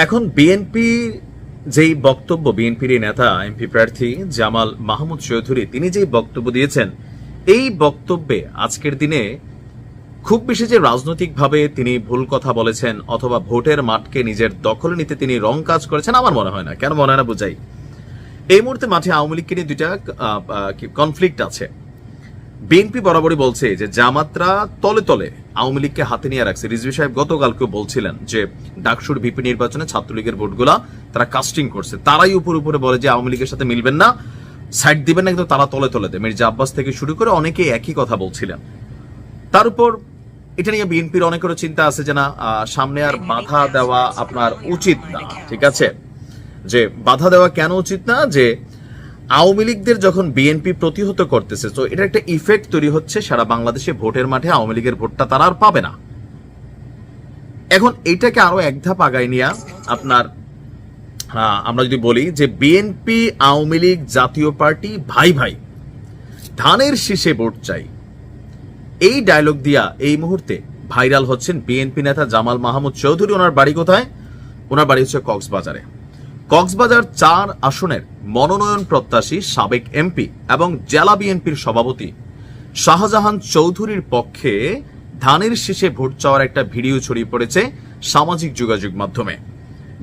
এখন বিএনপি যেই বক্তব্য বিএনপির নেতা এমপি প্রার্থী জামাল মাহমুদ চৌধুরী, তিনি যেই বক্তব্য দিয়েছেন, এই বক্তব্যে আজকের দিনে খুব বেশি যে রাজনৈতিকভাবে তিনি ভুল কথা বলেছেন অথবা ভোটের মাঠকে নিজের দখলে নিতে তিনি রং কাজ করেছেন, আমার মনে হয় না। কেন মনে হয় না, বুঝাই। এই মুহূর্তে মাঠে আওয়ামী লীগকে নিয়ে দুইটা কনফ্লিক্ট আছে। বিএনপি বরাবরই বলছে যে জামাতরা তলে তলে আওয়ামী লীগকে হাতে নিয়ে রাখছে। রিজভি সাহেব গতকালকেও বলছিলেন যে ডাকসুর ভিপি নির্বাচনে ছাত্রলীগের ভোটগুলা তারা কাস্টিং করছে। তারাই উপর উপরে বলে যে আওয়ামী লীগের সাথে মিলবেন না সাইড দিবেন না, কিন্তু তারা তলে তলে দেয়। মির্জা আব্বাস থেকে শুরু করে অনেকেই একই কথা বলছিলেন। তার উপর এটা নিয়ে বিএনপির অনেকেরও চিন্তা আছে যে না সামনে আর বাধা দেওয়া আপনার উচিত না, ঠিক আছে? যে বাধা দেওয়া কেন উচিত না? যে আওয়ামী লীগদের যখন বিএনপি প্রতিহত করতেছে, তো এটা একটা ইফেক্ট তৈরি হচ্ছে সারা বাংলাদেশে ভোটের মাঠে আওয়ামী লীগের ভোটটা তারা আর পাবে না। এখন এটাকে আরও এক ধাপ আগায় নিয়ে আপনার আমরা যদি বলি যে বিএনপি, আওয়ামী লীগ, জাতীয় পার্টি ভাই ভাই, ধানের শীষে ভোট চাই। এই ডায়লগ দিয়া এই মুহূর্তে ভাইরাল হচ্ছেন বিএনপি নেতা জামাল মাহমুদ চৌধুরী। ওনার বাড়ি কোথায়? ওনার বাড়ি হচ্ছে কক্সবাজারে। কক্সবাজার চার আসনের মনোনয়ন প্রত্যাশী সাবেক এমপি এবং জেলা বিএনপির সভাপতি শাহজাহান চৌধুরীর পক্ষে ধানের শীষে ভোট চাওয়ার একটা ভিডিও ছড়িয়ে পড়েছে সামাজিক যোগাযোগ মাধ্যমে।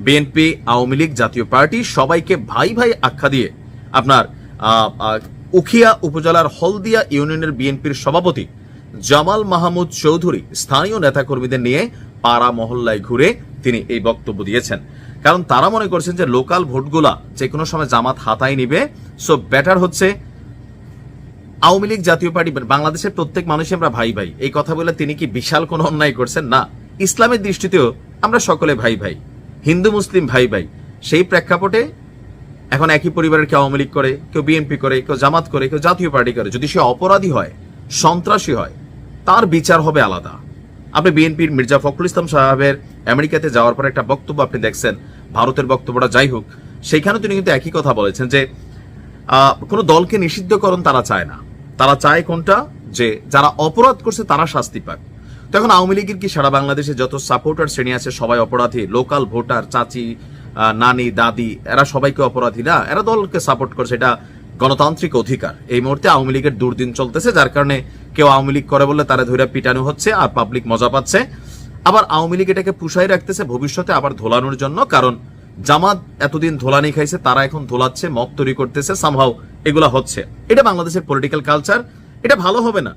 বিএনপি, আওয়ামী লীগ জাতীয় পার্টি সবাইকে ভাই ভাই আখ্যা দিয়ে আপনার উখিয়া উপজেলার হলদিয়া ইউনিয়নের বিএনপির সভাপতি জামাল মাহমুদ চৌধুরী স্থানীয় নেতাকর্মীদের নিয়ে পাড়া মহল্লায় ঘুরে তিনি এই বক্তব্য দিয়েছেন। কারণ তারা মনে করছেন যে লোকাল ভোটগুলা যে কোনো সময় জামাত হাতায় নিবে। সো বেটার হচ্ছে আওয়ামী লীগ জাতীয় পার্টি বাংলাদেশের প্রত্যেক মানুষই আমরা ভাই ভাই। এই কথা বলে তিনি কি বিশাল কোনো অন্যায় করছেন? না। ইসলামের দৃষ্টিতেও আমরা সকলে ভাই ভাই। হিন্দু, মুসলিম ভাই ভাই। সেই প্রেক্ষাপটে এখন একই পরিবারের কেউ আওয়ামী লীগ করে, কেউ বিএনপি করে, কেউ জামাত করে, কেউ জাতীয় পার্টি করে। যদি সে অপরাধী হয়, সন্ত্রাসী হয়, তার বিচার হবে আলাদা। আপনি বিএনপির মির্জা ফখরুল ইসলাম সাহেবের আমেরিকাতে যাওয়ার পর একটা বক্তব্য আপনি দেখছেন। ভারতের বক্তব্যটা যাই হোক সেখানে তিনি কিন্তু একই কথা বলেছেন যে কোনো দলকে নিষিদ্ধকরণ তারা চায় না। তারা চায় কোনটা? যে যারা অপরাধ করছে তারা শাস্তি পাক। তো এখন আওয়ামী লীগের কি সারা বাংলাদেশে যত সাপোর্টার শ্রেণি আছে, সবাই অপরাধী? লোকাল ভোটার, চাচি নানি, দাদি, এরা সবাইকে অপরাধী না? এরা দলকে সাপোর্ট করছে, এটা গণতান্ত্রিক অধিকার। এই মুহূর্তে আওয়ামী লীগের দুর্দিন চলতেছে, যার কারণে কেউ আওয়ামী লীগ করে বলে তারা ধৈর্য পিটানো হচ্ছে আর পাবলিক মজা পাচ্ছে। আবার আওয়ামী লীগ এটাকে পুষাই রাখতেছে ভবিষ্যতে আবার ধোলানোর জন্য, কারণ জামাত এতদিন ধোলানি খাইছে, তারা এখন ধোলাচ্ছে মক তৈরি করতেছে সামহাও এগুলা হচ্ছে। এটা বাংলাদেশের পলিটিক্যাল কালচার এটা ভালো হবে না।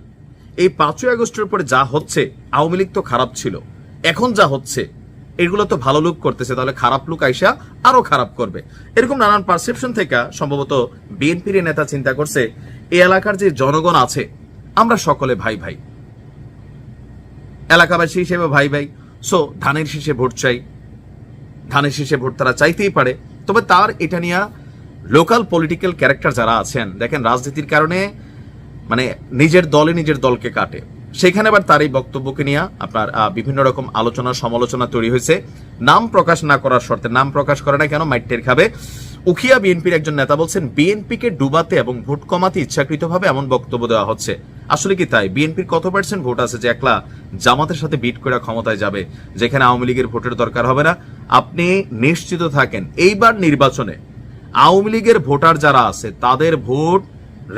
এই পাঁচই আগস্টের পরে যা হচ্ছে, আওয়ামী লীগ তো খারাপ ছিল। এখন যা হচ্ছে, এগুলো তো ভালো লুক করতেছে, তাহলে খারাপ লুক আইসা আরও খারাপ করবে। এরকম নানান পারসেপশন থেকে সম্ভবত বিএনপির নেতা চিন্তা করছে, এই এলাকার যে জনগণ আছে, আমরা সকলে ভাই ভাই। এলাকাবাসী হিসেবে ভাই ভাই সো ধানের শীষে ভোট চাই। ধানের শীষে ভোট তারা চাইতেই পারে। তবে তার এটা নিয়ে লোকাল পলিটিক্যাল ক্যারেক্টার যারা আছেন, দেখেন রাজনীতির কারণে মানে নিজের দলে নিজের দলকে কাটে। সেখানে আবার তার এই বক্তব্যকে নিয়ে আপনার বিভিন্ন রকম আলোচনা, সমালোচনা তৈরি হয়েছে। নাম প্রকাশ না করার শর্তে, নাম প্রকাশ করে না কেন মাইটের খাবে। উখিয়া বিএনপির একজন নেতা বলছেন, বিএনপিকে ডুবাতে এবং ভোট কমাতে ইচ্ছাকৃতভাবে এমন বক্তব্য দেওয়া হচ্ছে। আসলে কি তাই? বিএনপির কত পার্সেন্ট ভোট আছে যে একলা জামাতের সাথে বিট করে ক্ষমতায় যাবে, যেখানে আওয়ামী লীগের ভোটের দরকার হবে না? আপনি নিশ্চিত থাকেন, এইবার নির্বাচনে আওয়ামী লীগের ভোটার যারা আছে, তাদের ভোট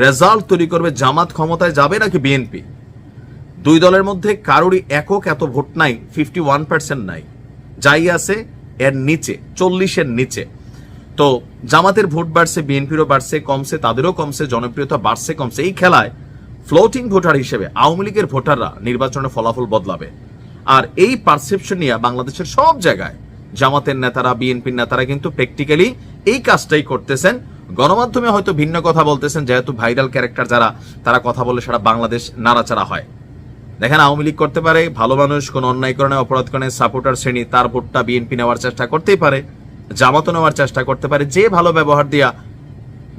রেজাল্ট তৈরি করবে জামাত ক্ষমতায় যাবে নাকি বিএনপি? দুই দলের মধ্যে কারোরই একক এত ভোট নাই ফিফটি ওয়ান পার্সেন্ট নাই। যাই আছে, এর নিচে, চল্লিশের নিচে। তো জামাতের ভোট বাড়ছে, বিএনপিরও বাড়ছে, কমছে, তাদেরও কমছে, জনপ্রিয়তা বাড়ছে, কমছে। এই খেলায় ফ্লোটিং ভোটার হিসেবে আওয়ামী লীগের ভোটাররা নির্বাচনের ফলাফল বদলাবে। আর এই পারসেপশন নিয়ে বাংলাদেশের সব জায়গায় জামাতের নেতারা, বিএনপির নেতারা কিন্তু প্র্যাকটিক্যালি এই কাজটাই করতেছেন। গণমাধ্যমে হয়তো ভিন্ন কথা বলতেছেন, যেহেতু ভাইরাল ক্যারেক্টার যারা, তারা কথা বলে সারা বাংলাদেশ নাড়াচাড়া হয়। দেখেন আওয়ামী লীগ করতে পারে, ভালো মানুষ, কোন অন্যায় করণে অপরাধ করণে সাপোর্টার শ্রেণি, তার ভোটটা বিএনপি নেওয়ার চেষ্টা করতেই পারে, জামাতও নেওয়ার চেষ্টা করতে পারে, যে ভালো ব্যবহার দিয়া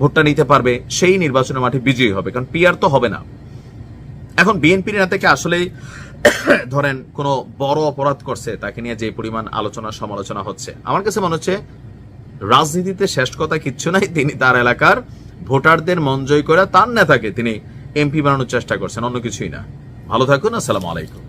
ভোটটা নিতে পারবে, সেই নির্বাচনের মাঠে বিজয়ী হবে, কারণ পিয়ার তো হবে না। এখন বিএনপির থেকে আসলে ধরেন কোনো বড় অপরাধ করছে, তাকে নিয়ে যে পরিমাণ আলোচনা সমালোচনা হচ্ছে। আমার কাছে মনে হচ্ছে রাজনীতিতে শেষ কথা কিচ্ছু নাই, তিনি তার এলাকার ভোটারদের মন জয় করে তার নেতাকে তিনি এমপি বানানোর চেষ্টা করছেন, অন্য কিছুই না। ভালো থাকুন, আসসালামু আলাইকুম।